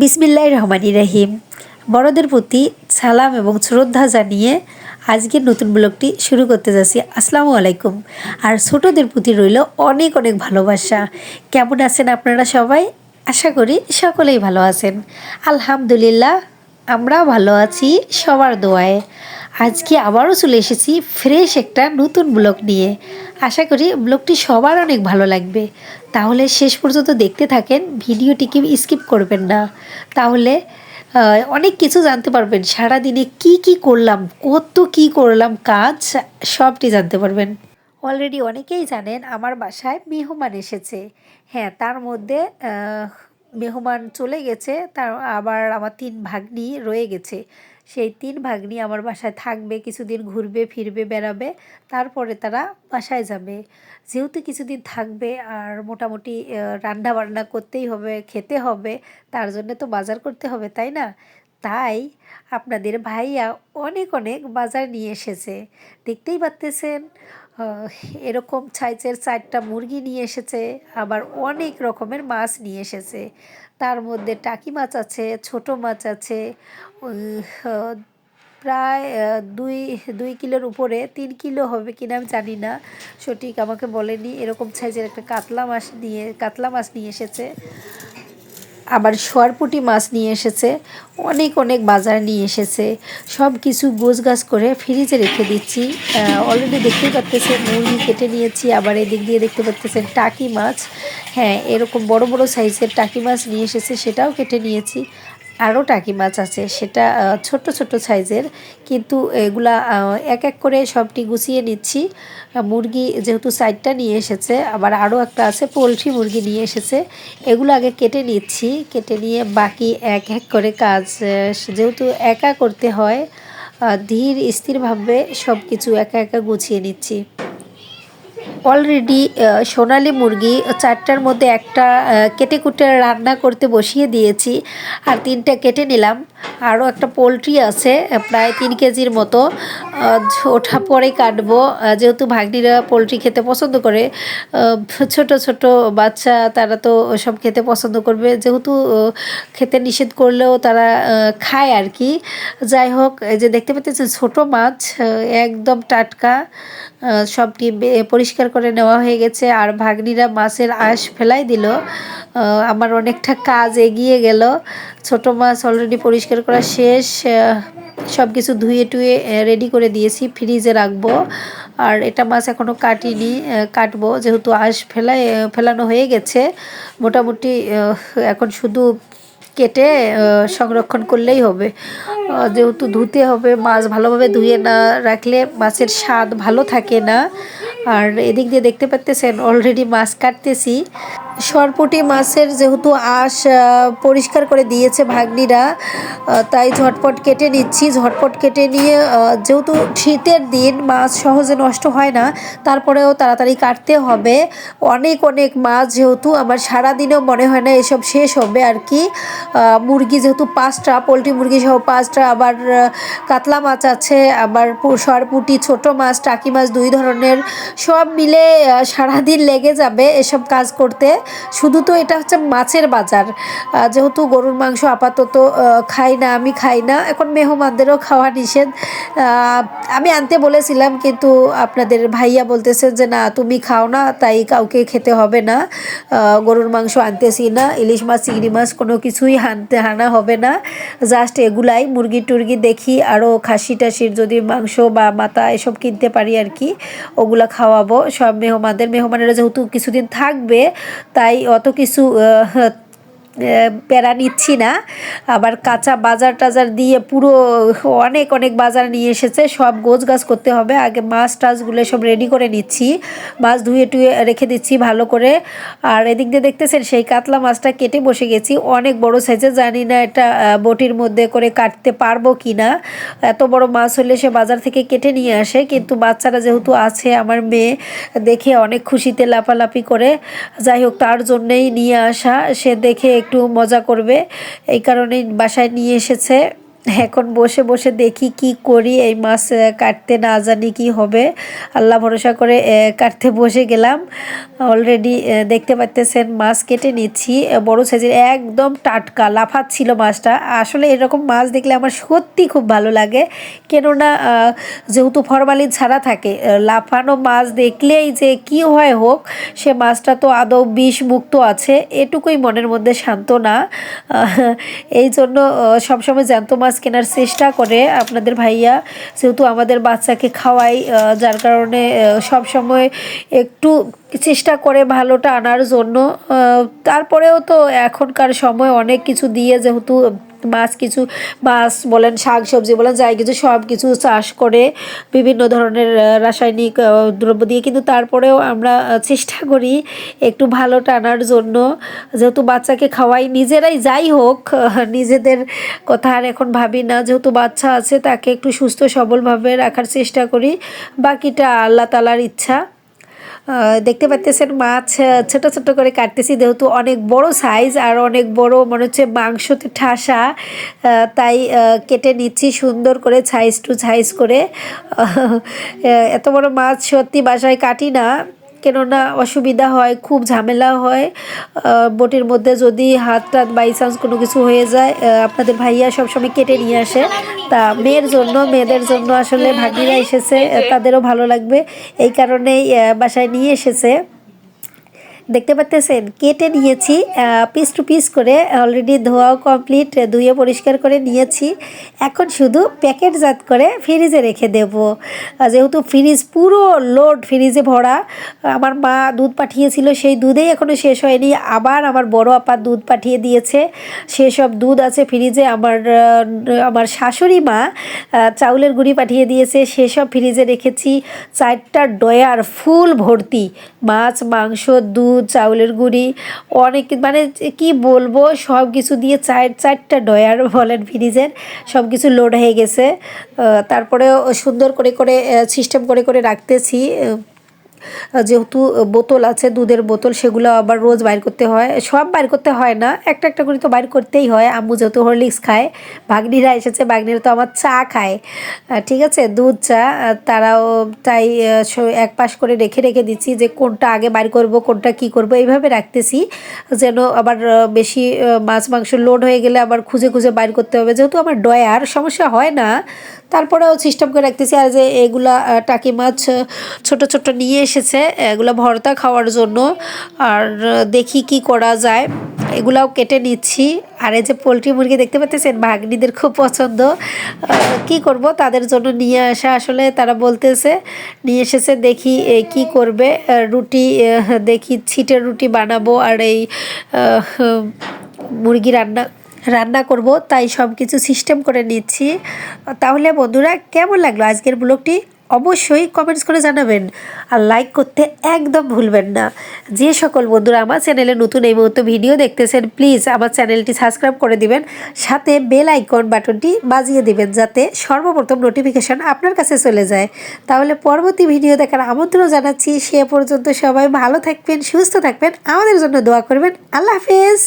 বিসমিল্লাহ রহমানি রাহিম। বড়দের প্রতি সালাম এবং শ্রদ্ধা জানিয়ে আজকের নতুন ব্লগটি শুরু করতে যাচ্ছি। আসসালামু আলাইকুম। আর ছোটদের প্রতি রইল অনেক অনেক ভালোবাসা। কেমন আছেন আপনারা সবাই? আশা করি সকলেই ভালো আছেন। আলহামদুলিল্লাহ আমরা ভালো আছি সবার দোয়ায়। আজকে আবারও চলে এসেছি ফ্রেশ একটা নতুন ব্লগ নিয়ে। আশা করি ব্লগটি সবার অনেক ভালো লাগবে। তাহলে শেষ পর্যন্ত দেখতে থাকেন ভিডিওটিকে স্কিপ করবেন না। তাহলে অনেক কিছু জানতে পারবেন, সারাদিনে কি কি করলাম, কত কি করলাম, কাজ, সবটি জানতে পারবেন। অলরেডি অনেকেই জানেন আমার বাসায় মেহমান এসেছে। হ্যাঁ তার মধ্যে মেহমান চলে গেছে, তার আবার আমার তিন ভাগ্নি রয়ে গেছে। সেই তিন ভাগ্নি আমার বাসায় থাকবে, কিছুদিন ঘুরবে, ফিরবে, বেড়াবে, তারপরে তারা বাসায় যাবে। যেহেতু কিছুদিন থাকবে আর মোটামুটি রান্না বান্না করতেই হবে, খেতে হবে, তার জন্য তো বাজার করতে হবে, তাই না? তাই আপনাদের ভাইয়া অনেক অনেক বাজার নিয়ে এসেছে। দেখতেই পারতেছেন এরকম সাইজের চারটা মুরগি নিয়ে এসেছে, আবার অনেক রকমের মাছ নিয়ে এসেছে। তার মধ্যে টাকি মাছ আছে, ছোট মাছ আছে প্রায় দুই দুই কিলোর উপরে, তিন কিলো হবে কিনা আমি জানি না, সঠিক আমাকে বলেনি। এরকম সাইজের একটা কাতলা মাছ নিয়ে, কাতলা মাছ নিয়ে এসেছে। আবার সোয়ারপুটি মাছ নিয়ে এসেছে, অনেক অনেক বাজার নিয়ে এসেছে। সব কিছু গোছ গাছ করে ফ্রিজে রেখে দিচ্ছি। অলরেডি দেখতে পাচ্তেছেন মুরগি কেটে নিয়েছি, আবার এদিক দিয়ে দেখতে পাচ্তেছেন টাকি মাছ। হ্যাঁ এরকম বড় বড় সাইজের টাকি মাছ নিয়ে এসেছে, সেটাও কেটে নিয়েছি। আরও টাকি মাছ আছে, সেটা ছোট ছোট সাইজের, কিন্তু এগুলা এক এক করে সবটি গুছিয়ে নিচ্ছি। মুরগি যেহেতু সাইডটা নিয়ে এসেছে, আবার আরও একটা আছে, পোলট্রি মুরগি নিয়ে এসেছে, এগুলো আগে কেটে নিচ্ছি, কেটে নিয়ে বাকি এক এক করে কাজ যেহেতু একা করতে হয় ধীর স্থিরভাবে সব কিছু একা একা গুছিয়ে নিচ্ছি। অলরেডি সোনালি মুরগি চারটার মধ্যে একটা কেটে কুটে রান্না করতে বসিয়ে দিয়েছি। আর তিনটা কেটে নিলাম। আরও একটা পোলট্রি আছে, প্রায় তিন কেজির মতো। ওঠা পরে কাটবো। যেহেতু ভাগ্নিরা পোলট্রি খেতে পছন্দ করে ছোট ছোট বাচ্চা, তারা তো সব খেতে পছন্দ করবে। যেহেতু খেতে নিষেধ করলেও তারা খায় আর কি। যাই হোক যে দেখতে পাচ্ছেন ছোট মাছ একদম টাটকা সবটি পরিষ্কার করে নেওয়া হয়ে গেছে আর ভাগ্নিরা মাছের আঁশ ফেলাই দিল। আমার অনেকটা কাজ এগিয়ে গেল। ছোট মাছ অলরেডি পরিষ্কার করা শেষ। সব কিছু ধুয়ে টুয়ে রেডি করে দিয়েছি ফ্রিজে রাখব। আর এটা মাছ এখনও কাটিনি কাটবো। যেহেতু আঁশ ফেলাই ফেলানো হয়ে গেছে, মোটামুটি এখন শুধু কেটে সংরক্ষণ করলেই হবে। যেহেতু ধুতে হবে, মাছ ভালোভাবে ধুয়ে না রাখলে মাছের স্বাদ ভালো থাকে না। আর এদিক দিয়ে দেখতে পাচ্তেছেন অলরেডি মাছ কাটতেছি। সরপুটি মাছের যেহেতু আঁশ পরিষ্কার করে দিয়েছে ভাগ্নিরা তাই ঝটপট কেটে নিচ্ছি। ঝটপট কেটে নিয়ে যেহেতু শীতের দিন, মাছ সহজে নষ্ট হয় না, তারপরেও তাড়াতাড়ি কাটতে হবে। অনেক অনেক মাছ যেহেতু আমার সারাদিনেও মনে হয় না এসব শেষ হবে আর কি। মুরগি যেহেতু পাঁচটা, পোলট্রি মুরগি সহ পাঁচটা, আবার কাতলা মাছ আছে, আবার সরপুটি, ছোট মাছ, টাকি মাছ, দুই ধরনের, সব মিলে সারাদিন লেগে যাবে এসব কাজ করতে। শুধু তো এটা হচ্ছে মাছের বাজার। যেহেতু গরুর মাংস আপাতত খাই না, আমি খাই না, এখন মেহমানদেরও খাওয়া নিষেধ। আমি আনতে বলেছিলাম, কিন্তু আপনাদের ভাইয়া বলতেছে যে, না, তুমি খাও না, তাই কাউকে খেতে হবে না। গরুর মাংস আনতেছি না, ইলিশ মাছ, চিংড়ি মাছ, কোনো কিছুই আনতে আনা হবে না। জাস্ট এগুলাই, মুরগি টুরগি দেখি আরও খাসি টাসির যদি মাংস বা মাথা এসব কিনতে পারি আর কি, ওগুলা খাওয়াবো। সব মেহমানদের, মেহমানেরা যেহেতু কিছুদিন থাকবে তাই অত কিছু প্যারা নিচ্ছি না। আবার কাঁচা বাজার টাজার দিয়ে পুরো অনেক অনেক বাজার নিয়ে এসেছে। সব গোছ গাছ করতে হবে। আগে মাছ টাছগুলো সব রেডি করে নিচ্ছি। মাছ ধুয়ে টুয়ে রেখে দিচ্ছি ভালো করে। আর এদিক দিয়ে দেখতেছেন, সেই কাতলা মাছটা কেটে বসে গেছি। অনেক বড় সাইজে জানি না এটা বটির মধ্যে করে কাটতে পারব কি না এত বড় মাছ হলে সে বাজার থেকে কেটে নিয়ে আসে। কিন্তু বাচ্চারা যেহেতু আছে, আমার মেয়ে দেখে অনেক খুশিতে লাফালাফি করে। যাই হোক, তার জন্যেই নিয়ে আসা। সে দেখে একটু মজা করবে। এই কারণে বাসায় নিয়ে এসেছে। এখন বসে বসে দেখি কি করি, এই মাছ কাটতে না জানি কি হবে। আল্লাহ ভরসা করে কাটতে বসে গেলাম। অলরেডি দেখতে পাচ্তেছেন মাছ কেটে নিচ্ছি। বড় সাইজের একদম টাটকা লাফাচ্ছিল মাছটা। আসলে এরকম মাছ দেখলে আমার সত্যি খুব ভালো লাগে। কেননা যেহেতু ফরমালিন ছাড়া থাকে লাফানো মাছ দেখলেই যে কি হয় হোক, সে মাছটা তো আদৌ বিষ মুক্ত আছে। এটুকুই মনের মধ্যে শান্ত না এই জন্য সবসময় জ্যান্ত মাছ কেনার চেষ্টা করে। আপনাদের ভাইয়া যেহেতু আমাদের বাচ্চাকে খাওয়াই যার কারণে সব সময় একটু চেষ্টা করে ভালোটা আনার জন্য। তারপরেও তো এখনকার সময় অনেক কিছু দিয়ে যেহেতু মাছ কিছু, মাছ বলেন শাক সবজি বলেন, যাই কিছু সব কিছু চাষ করে বিভিন্ন ধরনের রাসায়নিক দ্রব্য দিয়ে কিন্তু তারপরেও আমরা চেষ্টা করি একটু ভালো টানার জন্য। যেহেতু বাচ্চাকে খাওয়াই নিজেরাই যাই হোক নিজেদের কথা আর এখন ভাবি না। যেহেতু বাচ্চা আছে, তাকে একটু সুস্থ সবলভাবে রাখার চেষ্টা করি। বাকিটা আল্লাহ তালার ইচ্ছা। দেখতে পাচ্তেছেন মাছ ছোট ছোট করে কাটতেছি, যেহেতু অনেক বড় সাইজ আর অনেক বড় মনে হচ্ছে মাংসতে ঠাসা তাই কেটে নিচ্ছি সুন্দর করে সাইজ টু সাইজ করে। এত বড় মাছ সত্যি বাসায় কাটি না। কেননা অসুবিধা হয়, খুব ঝামেলা হয়। বোটের মধ্যে যদি হাত টাত বাই চান্স কোনো কিছু হয়ে যায় আপনাদের ভাইয়া সবসময় কেটে নিয়ে আসে। তা মেয়ের জন্য, মেয়েদের জন্য আসলে ভাগ্নিরা এসেছে, তাদেরও ভালো লাগবে। এই কারণেই বাসায় নিয়ে এসেছে। দেখতে পাচ্তেছেন, কেটে নিয়েছি পিস টু পিস করে অলরেডি ধোয়াও কমপ্লিট ধুয়ে পরিষ্কার করে নিয়েছি। এখন শুধু প্যাকেটজাত করে ফ্রিজে রেখে দেব। যেহেতু ফ্রিজ পুরো লোড ফ্রিজে ভরা, আমার মা দুধ পাঠিয়েছিল, সেই দুধেই এখনও শেষ হয়নি। আবার আমার বড় আপা দুধ পাঠিয়ে দিয়েছে। সেসব দুধ আছে ফ্রিজে আমার আমার শাশুড়ি মা চাউলের গুঁড়ি পাঠিয়ে দিয়েছে। সেসব ফ্রিজে রেখেছি। চারটা ডয়ার ফুল ভর্তি, মাছ, মাংস, দুধ চাউলের গুঁড়ি, অনেক মানে কি বলব সব কিছু দিয়ে চার, চারটা ডয়ার বলেন ফ্রিজের সব কিছু লোড হয়ে গেছে। তারপরে সুন্দর করে করে সিস্টেম করে করে রাখতেছি। যেহেতু বোতল আছে, দুধের বোতল, সেগুলো আবার রোজ বাইর করতে হয়। সব বাইর করতে হয় না, একটা একটা করে তো বাইর করতেই হয়। আম্মু যেহেতু হরলিক্স খায়, ভাগ্নিরা এসেছে, ভাগ্নিরা তো আমার চা খায়। ঠিক আছে, দুধ, চা তারাও তাই এক পাশ করে রেখে রেখে দিচ্ছি যে কোনটা আগে বাইর করব, কোনটা কি করব, এইভাবে রাখতেছি। যেন আবার বেশি মাছ, মাংস লোড হয়ে গেলে আবার খুঁজে খুঁজে বাইর করতে হবে। যেহেতু আমার ডয়ার সমস্যা হয় না, তারপরেও সিস্টেম করে রাখতেছি। আর যে এগুলা টাকি মাছ ছোট ছোট নিয়ে এসেছে, এগুলো ভর্তা খাওয়ার জন্য। আর দেখি কি করা যায়। এগুলাও কেটে নিচ্ছি। আর এই যে পোলট্রি মুরগি দেখতে পাচ্ছেন, ভাগ্নিদের খুব পছন্দ। কি করব? তাদের জন্য নিয়ে আসা আসলে তারা বলতেছে, নিয়ে এসেছে, দেখি কি করবে। রুটি দেখি ছিটের রুটি বানাবো আর এই মুরগি রান্না রান্না করব। তাই সব কিছু সিস্টেম করে নিচ্ছি। তাহলে বন্ধুরা, কেমন লাগল আজকের ব্লগটি? অবশ্যই কমেন্টস করে জানাবেন আর লাইক করতে একদম ভুলবেন না। যে সকল বন্ধুরা আমার চ্যানেলে নতুন এই মুহূর্তে ভিডিও দেখতেছেন প্লিজ আমার চ্যানেলটি সাবস্ক্রাইব করে দিবেন, সাথে বেল আইকন বাটনটি বাজিয়ে দিবেন যাতে সর্বপ্রথম নোটিফিকেশন আপনার কাছে চলে যায়। তাহলে পরবর্তী ভিডিও দেখার আমন্ত্রণ জানাচ্ছি। সে পর্যন্ত সবাই ভালো থাকবেন, সুস্থ থাকবেন, আমাদের জন্য দোয়া করবেন। আল্লাহ হাফেজ।